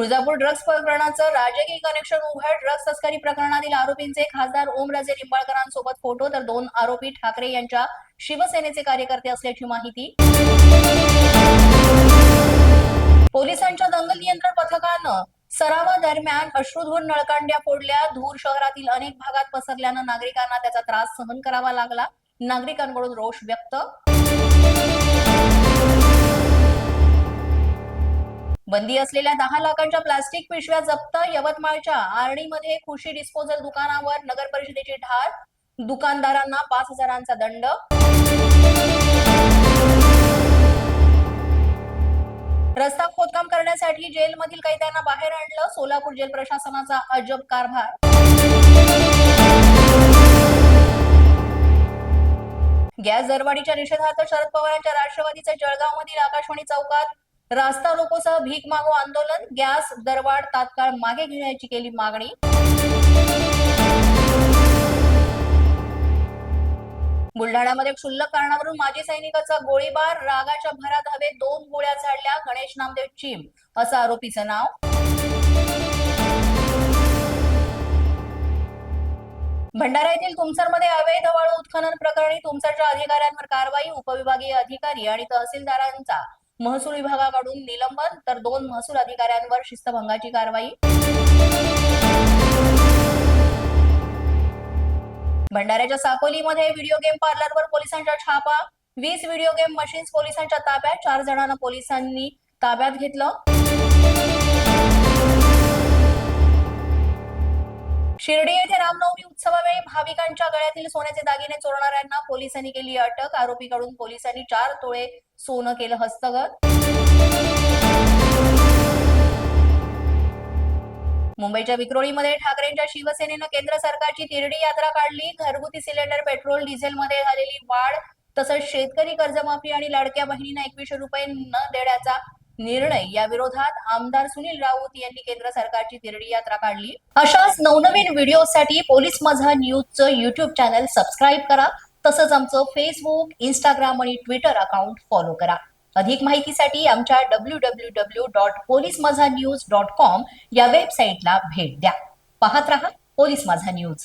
Tuljapur drugs प्रकरणाचं राजकीय connection उघड. ड्रग्ज तस्करी प्रकरणातील आरोपींचे खासदार ओमराजे निंबाळकरांसोबत फोटो तर दोन आरोपी ठाकरे यांच्या शिवसेनेचे कार्यकर्ते असल्याची माहिती. पोलिसांच्या दंगल नियंत्रण पथकानं सरावादरम्यान अश्रुधूर नळकांड्या फोडल्या. धूर शहरातील अनेक भागात पसरल्यानं नागरिकांना त्याचा त्रास सहन करावा लागला. नागरिकांकडून रोष व्यक्त बंदी असलेल्या दहा लाखांच्या प्लास्टिक पिशव्या जप्त यवतमाळच्या आर्णीमध्ये खुशी डिस्पोजल दुकानावर नगर परिषदेची ठार दुकानदारांना पाच हजारांचा दंड. रस्ता खोदकाम करण्यासाठी जेलमधील कैद्यांना बाहेर आणलं सोलापूर जेल प्रशासनाचा अजब कारभार. गॅस दरवाढीच्या निषेधार्थ शरद पवारांच्या राष्ट्रवादीचे जळगावमधील आकाशवाणी चौकात रास्ता रोकोसह भीक मागो आंदोलन गॅस दरवाढ तात्काळ मागे घेण्याची केली मागणी. बुलढाण्यामध्ये क्षुल्लक कारणावरून माजी सैनिकाचा गोळीबार रागाच्या भरात हवेत दोन गोळ्या झाडल्या गणेश नामदेव चिम असं आरोपीचं नाव. भंडारा येथील तुमसरमध्ये अवैध वाळू उत्खनन प्रकरणी तुमसरच्या अधिकाऱ्यांवर कारवाई उपविभागीय अधिकारी आणि तहसीलदारांचा महसूल विभागाकडून निलंबन तर दोन महसूल अधिकाऱ्यांवर शिस्तभंगाची कारवाई. भंडाऱ्याच्या साकोलीमध्ये व्हिडिओ गेम पार्लरवर पोलिसांचा छापा. वीस व्हिडिओ गेम मशीन्स पोलिसांच्या ताब्यात. चार जणांना पोलिसांनी ताब्यात घेतलं. शिर्डी येथे रामनवमी उत्सवावेळी भाविकांच्या गळ्यातील सोन्याचे दागिने चोरणाऱ्यांना पोलिसांनी केली अटक. आरोपीकडून पोलिसांनी चार तोळे सोनं केलं हस्तगत. मुंबईच्या विक्रोळीमध्ये ठाकरेंच्या शिवसेनेनं केंद्र सरकारची तिरडी यात्रा काढली. घरगुती सिलेंडर पेट्रोल डिझेलमध्ये झालेली वाढ तसंच शेतकरी कर्जमाफी आणि लाडक्या बहिणींना एकवीसशे रुपये न देण्याचा निर्णय या विरोधात आमदार सुनील राऊत यांनी केंद्र सरकारची तिरडी यात्रा काढली. अशाच नवनवीन व्हिडिओसाठी पोलीस माझा न्यूजचं युट्यूब चॅनल सबस्क्राईब करा. तसंच आमचं फेसबुक इंस्टाग्राम आणि ट्विटर अकाउंट फॉलो करा. अधिक माहितीसाठी आमच्या W W W dot police माझा न्यूज डॉट कॉम या वेबसाईटला भेट द्या. पाहत रहा पोलीस माझा न्यूज.